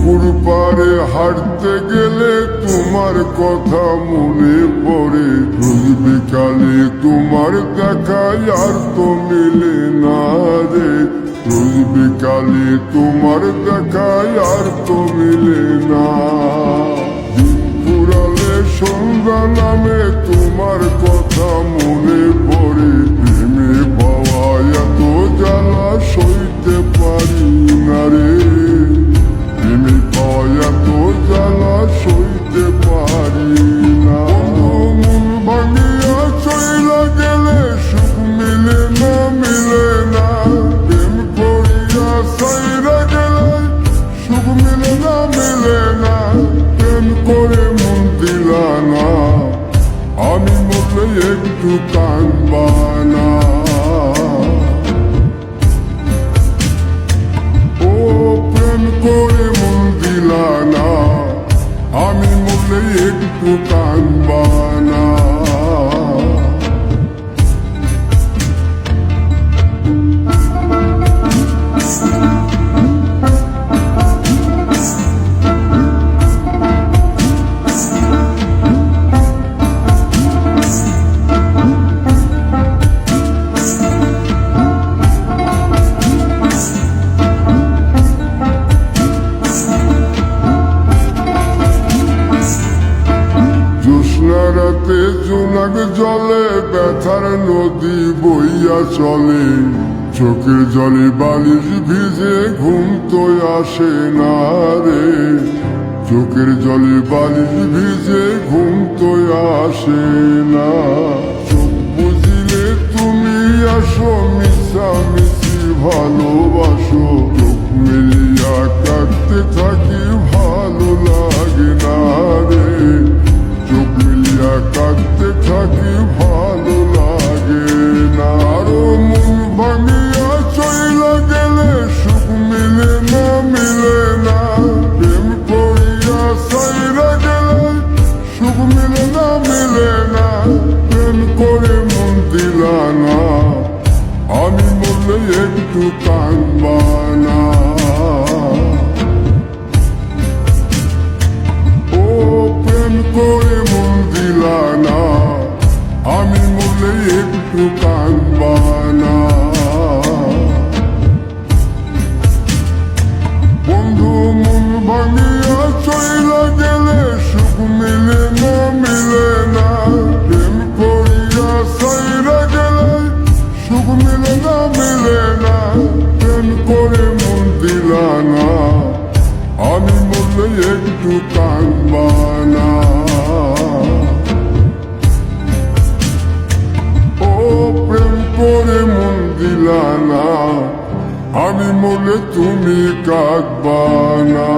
পুকুর পাড়ে হাঁটতে গেলে তোমার কথা মনে পড়ে। রোজ বিকালে তোমার দেখায় আর তো মিলে না রে। রোজ বিকালে তোমার দেখায় আর তো মিলে না। ফুরালে সন্ধ্যা নামে তোমার কথা মনে পড়ে। প্রেমে এত জ্বালা সইতে পারি না। মন ভাঙিয়া চইলা গেলে সুখ মিলে না মিলে না। প্রেম করিয়া সাইরা গেলে সুখ মিলে না মিলে না। প্রেম করে মন দিলা না। আমি মরলে একটু কানবানা ও আমি মনে একটু কানবানা জ্যোৎস্না রাতে জোনাক জলে, ব্যথার নদী বইয়া চলে। চোখের জলে বালিশ ভিজে ঘুম তো আসে না রে। চোখের জলে বালিশ ভিজে ঘুম তো আসে না। চোখ বুঝিলে তুমি আসো মিশা মিশি ভালোবাসো। চোখ মিলিয়া কাটতে থাকি, ভালো লাগে না রে। মিলে না মিলে না প্রেম করিয়া সাইরা গেলে সুখ মিলে না মিলে না প্রেম করে মন দিলা না আমি মরলে একটু কানবানা ও প্রেম করে মন দিলা না তুমি কাঁদবানা